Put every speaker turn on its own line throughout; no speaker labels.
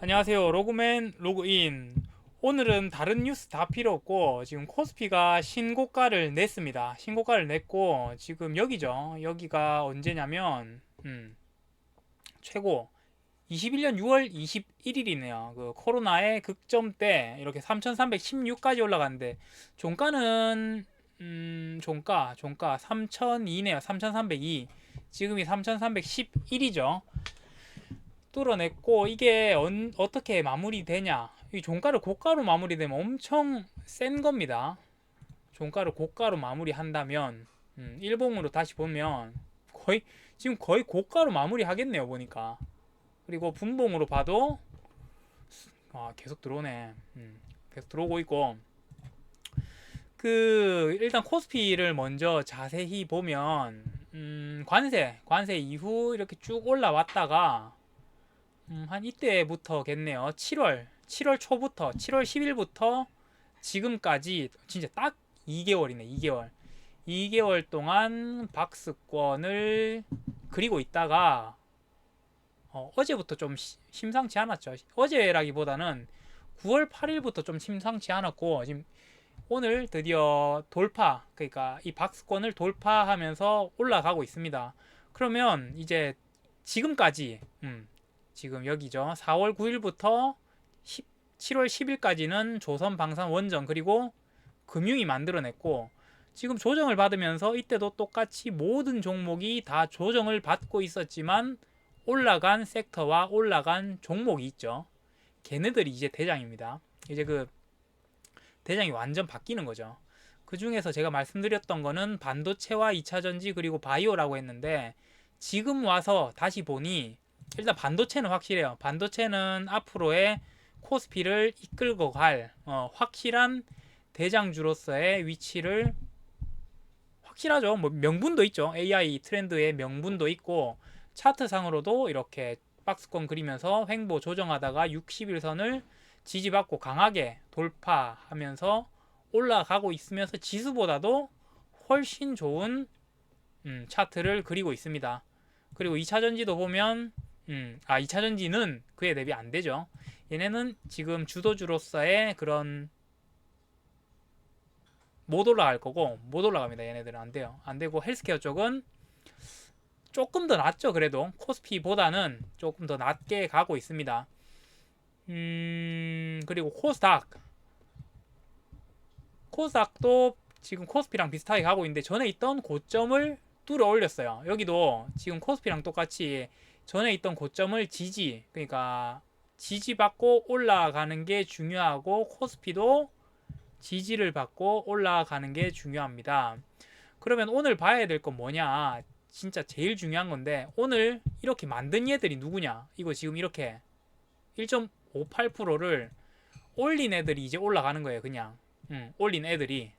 안녕하세요. 로그맨 로그인. 오늘은 다른 뉴스 다 필요 없고 지금 코스피가 신고가를 냈습니다. 신고가를 냈고 지금 여기죠. 여기가 언제냐면 음, 최고 21년 6월 21일이네요. 그 코로나의 극점 때 이렇게 3,316까지 올라갔는데 종가는 음, 종가 종가 3,002네요. 3,302. 지금이 3,311이죠. 뚫어냈고 이게 언- 어떻게 마무리되냐. 이 종가를 고가로 마무리되면 엄청 센 겁니다. 종가를 고가로 마무리한다면 음, 일봉으로 다시 보면 거의 지금 거의 고가로 마무리하겠네요 보니까. 그리고 분봉으로 봐도 아 계속 들어오네. 음, 계속 들어오고 있고. 그 일단 코스피를 먼저 자세히 보면 음, 관세 관세 이후 이렇게 쭉 올라왔다가 음, 한 이때부터겠네요. 7월, 7월 초부터, 7월 10일부터 지금까지 진짜 딱 2개월이네, 2개월. 2개월 동안 박스권을 그리고 있다가 어, 어제부터 좀 시- 심상치 않았죠. 어제라기보다는 9월 8일부터 좀 심상치 않았고 지금 오늘 드디어 돌파, 그러니까 이 박스권을 돌파하면서 올라가고 있습니다. 그러면 이제 지금까지 음, 지금 여기죠. 4월 9일부터 7월 10일까지는 조선 방산 원전 그리고 금융이 만들어냈고 지금 조정을 받으면서 이때도 똑같이 모든 종목이 다 조정을 받고 있었지만 올라간 섹터와 올라간 종목이 있죠. 걔네들이 이제 대장입니다. 이제 그 대장이 완전 바뀌는 거죠. 그 중에서 제가 말씀드렸던 거는 반도체와 2차 전지 그리고 바이오라고 했는데 지금 와서 다시 보니 일단 반도체는 확실해요. 반도체는 앞으로의 코스피를 이끌고 갈 어, 확실한 대장주로서의 위치를 확실하죠. 뭐 명분도 있죠. AI 트렌드의 명분도 있고 차트상으로도 이렇게 박스권 그리면서 횡보 조정하다가 60일선을 지지받고 강하게 돌파하면서 올라가고 있으면서 지수보다도 훨씬 좋은 음, 차트를 그리고 있습니다. 그리고 2차 전지도 보면 음, 아 2차 전지는 그에 대비 안 되죠. 얘네는 지금 주도주로서의 그런 못 올라갈 거고 못 올라갑니다. 얘네들은 안 돼요. 안 되고 헬스케어 쪽은 조금 더 낫죠. 그래도 코스피보다는 조금 더 낮게 가고 있습니다. 음, 그리고 코스닥 코스닥도 지금 코스피랑 비슷하게 가고 있는데 전에 있던 고점을 뚫어 올렸어요. 여기도 지금 코스피랑 똑같이 전에 있던 고점을 지지 그러니까 지지받고 올라가는 게 중요하고 코스피도 지지를 받고 올라가는 게 중요합니다. 그러면 오늘 봐야 될 건 뭐냐? 진짜 제일 중요한 건데 오늘 이렇게 만든 얘들이 누구냐? 이거 지금 이렇게 1.58%를 올린 애들이 이제 올라가는 거예요. 그냥 음, 올린 애들이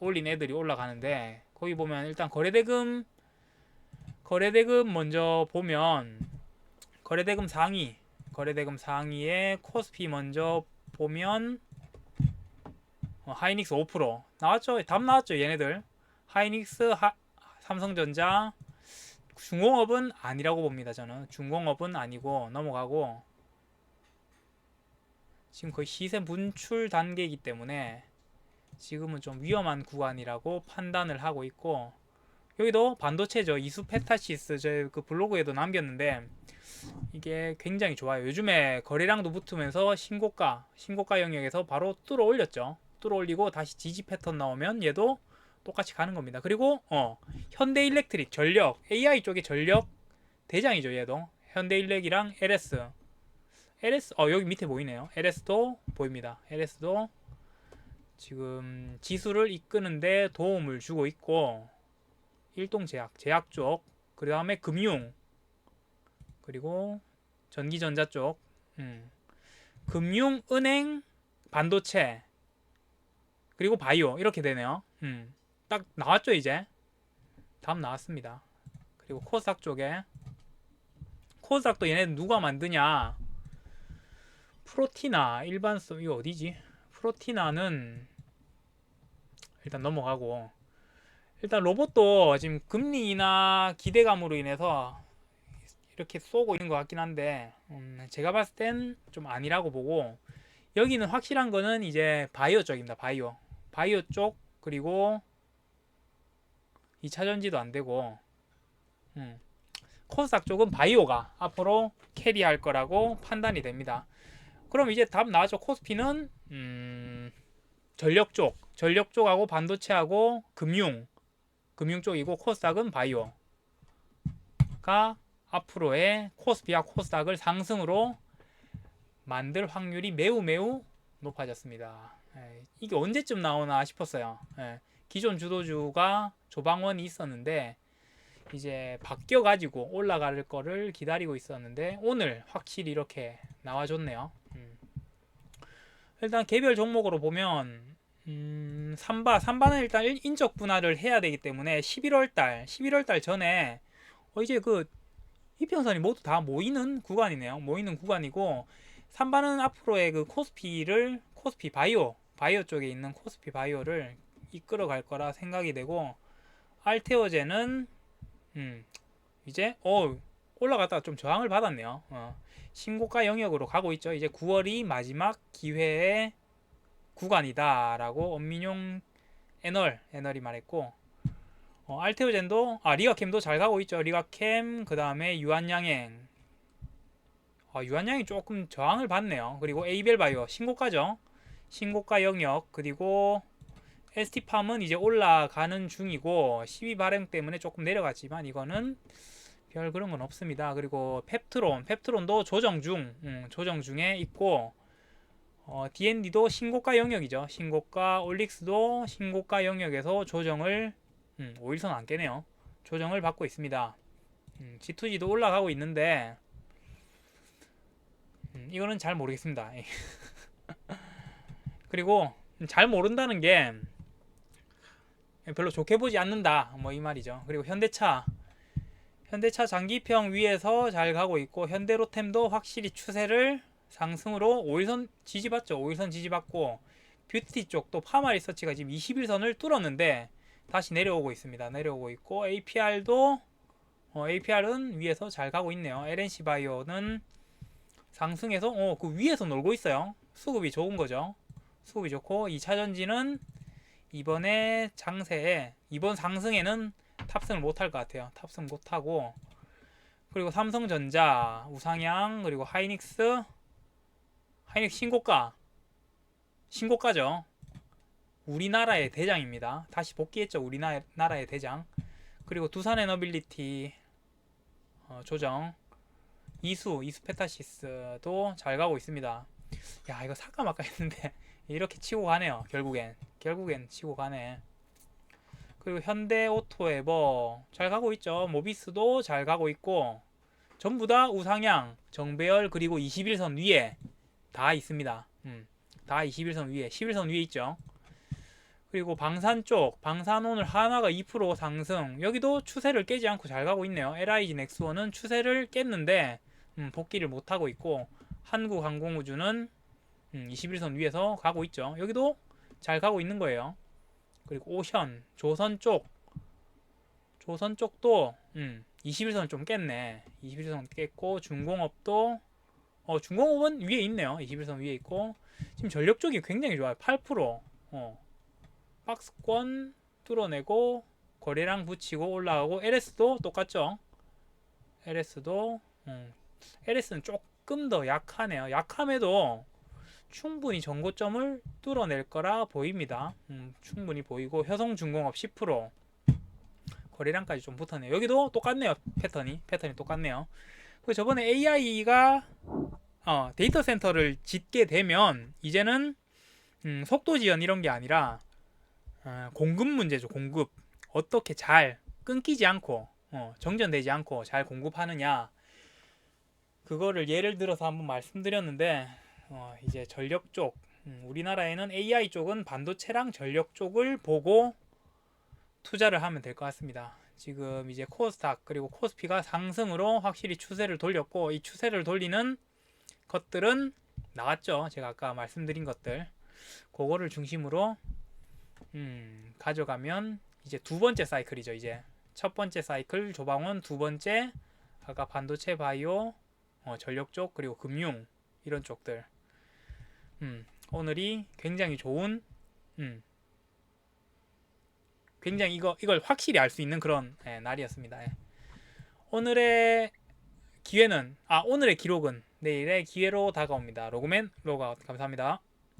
올린 애들이 올라가는데 거기 보면 일단 거래대금 거래대금 먼저 보면 거래대금 상위 거래대금 상위에 코스피 먼저 보면 어, 하이닉스 5% 나왔죠? 답 나왔죠 얘네들? 하이닉스 하, 삼성전자 중공업은 아니라고 봅니다 저는. 중공업은 아니고 넘어가고 지금 거의 시세 분출 단계이기 때문에 지금은 좀 위험한 구간이라고 판단을 하고 있고 여기도 반도체죠. 이수 페타시스 제 그 블로그에도 남겼는데 이게 굉장히 좋아요. 요즘에 거래량도 붙으면서 신고가 신고가 영역에서 바로 뚫어 올렸죠. 뚫어 올리고 다시 지지 패턴 나오면 얘도 똑같이 가는 겁니다. 그리고 어 현대 일렉트릭 전력 AI 쪽의 전력 대장이죠 얘도. 현대 일렉이랑 LS LS 어 여기 밑에 보이네요. LS도 보입니다. LS도 지금 지수를 이끄는데 도움을 주고 있고 일동제약, 제약 쪽, 그 다음에 금융, 그리고 전기전자 쪽, 음. 금융, 은행, 반도체, 그리고 바이오 이렇게 되네요. 음. 딱 나왔죠 이제. 답 나왔습니다. 그리고 코스닥 쪽에 코스닥도 얘네 누가 만드냐? 프로티나 일반성 이거 어디지? 프로티나는 일단 넘어가고 일단 로봇도 지금 금리나 기대감으로 인해서 이렇게 쏘고 있는 것 같긴 한데 음, 제가 봤을 땐 좀 아니라고 보고 여기는 확실한 거는 이제 바이오 쪽입니다. 바이오 바이오 쪽 그리고 2차 전지도 안 되고 음, 코스닥 쪽은 바이오가 앞으로 캐리할 거라고 판단이 됩니다. 그럼 이제 답 나왔죠. 코스피는 음, 전력 쪽, 전력 쪽하고 반도체하고 금융, 금융 쪽이고 코스닥은 바이오가 앞으로의 코스피와 코스닥을 상승으로 만들 확률이 매우 매우 높아졌습니다. 예, 이게 언제쯤 나오나 싶었어요. 예, 기존 주도주가 조방원이 있었는데 이제 바뀌어 가지고 올라갈 거를 기다리고 있었는데 오늘 확실히 이렇게 나와줬네요. 음. 일단 개별 종목으로 보면 음, 삼바 삼바는 일단 일- 인적 분할을 해야 되기 때문에 11월 달 11월 달 전에 어, 이제 그 이평선이 모두 다 모이는 구간이네요. 모이는 구간이고 삼바는 앞으로의 그 코스피를 코스피 바이오 바이오 쪽에 있는 코스피 바이오를 이끌어 갈 거라 생각이 되고 알테오제는 음, 이제 어 올라갔다가 좀 저항을 받았네요. 어, 신고가 영역으로 가고 있죠. 이제 9월이 마지막 기회의 구간이다라고 엄민용 애널 애널이 말했고 어, 알테오젠도 아 리가캠도 잘 가고 있죠. 리가캠 그 다음에 유한양행 어, 유한양이 조금 저항을 받네요. 그리고 에이벨바이오 신고가죠. 신고가 영역 그리고 ST팜은 이제 올라가는 중이고 12 발행 때문에 조금 내려갔지만 이거는 별 그런 건 없습니다. 그리고 펩트론, 펩트론도 조정 중, 음, 조정 중에 있고 어, D&D도 신고가 영역이죠. 신고가 올릭스도 신고가 영역에서 조정을 음, 5일선 안 깨네요. 조정을 받고 있습니다. 음, G2G도 올라가고 있는데 음, 이거는 잘 모르겠습니다. 그리고 잘 모른다는 게 별로 좋게 보지 않는다. 뭐 이 말이죠. 그리고 현대차 현대차 장기평 위에서 잘 가고 있고 현대로템도 확실히 추세를 상승으로 5일선 지지받죠. 5일선 지지받고 뷰티 쪽도 파마 리서치가 지금 21선을 뚫었는데 다시 내려오고 있습니다. 내려오고 있고 APR도 어, APR은 위에서 잘 가고 있네요. LNC 바이오는 상승해서 어, 그 위에서 놀고 있어요. 수급이 좋은 거죠. 수급이 좋고 2차 전지는 이번에 장세에 이번 상승에는 탑승을 못할 것 같아요. 탑승 못하고 그리고 삼성전자, 우상향 그리고 하이닉스 하이닉스 신고가 신고가죠. 우리나라의 대장입니다. 다시 복귀했죠. 우리나라의 대장. 그리고 두산 에너빌리티 어, 조정 이수 이수페타시스도 잘 가고 있습니다. 야 이거 사까 말까 했는데 이렇게 치고 가네요. 결국엔 결국엔 치고 가네. 그리고 현대 오토 에버 잘 가고 있죠. 모비스도 잘 가고 있고 전부 다 우상향, 정배열 그리고 21선 위에 다 있습니다. 음, 다 21선 위에, 11선 위에 있죠. 그리고 방산 쪽, 방산 오늘 하나가 2% 상승. 여기도 추세를 깨지 않고 잘 가고 있네요. LIG 넥스원은 추세를 깼는데 음, 복귀를 못 하고 있고 한국항공우주는 음, 21선 위에서 가고 있죠. 여기도 잘 가고 있는 거예요. 그리고 오션, 조선 쪽, 조선 쪽도 음, 21선 좀 깼네. 21선 깼고 중공업도 어, 중공업은 위에 있네요. 21선 위에 있고 지금 전력 쪽이 굉장히 좋아요. 8% 어, 박스권 뚫어내고 거래량 붙이고 올라가고 LS도 똑같죠. LS도 음, LS는 조금 더 약하네요. 약함에도 충분히 전고점을 뚫어낼 거라 보입니다. 음, 충분히 보이고 효성중공업 10% 거래량까지 좀 붙었네요. 여기도 똑같네요. 패턴이 패턴이 똑같네요. 그 저번에 AI가 어, 데이터 센터를 짓게 되면 이제는 음, 속도 지연 이런 게 아니라 어, 공급 문제죠. 공급 어떻게 잘 끊기지 않고 어, 정전되지 않고 잘 공급하느냐 그거를 예를 들어서 한번 말씀드렸는데 어, 이제 전력 쪽 음, 우리나라에는 AI 쪽은 반도체랑 전력 쪽을 보고 투자를 하면 될 것 같습니다. 지금 이제 코스닥 그리고 코스피가 상승으로 확실히 추세를 돌렸고 이 추세를 돌리는 것들은 나왔죠. 제가 아까 말씀드린 것들 그거를 중심으로 음, 가져가면 이제 두 번째 사이클이죠. 이제 첫 번째 사이클 조방원 두 번째 아까 반도체 바이오 어, 전력 쪽 그리고 금융 이런 쪽들 음, 오늘이 굉장히 좋은 음, 굉장히 이거 이걸 확실히 알 수 있는 그런 예, 날이었습니다. 예. 오늘의 기회는 아 오늘의 기록은 내일의 기회로 다가옵니다. 로그맨 로그아웃 감사합니다.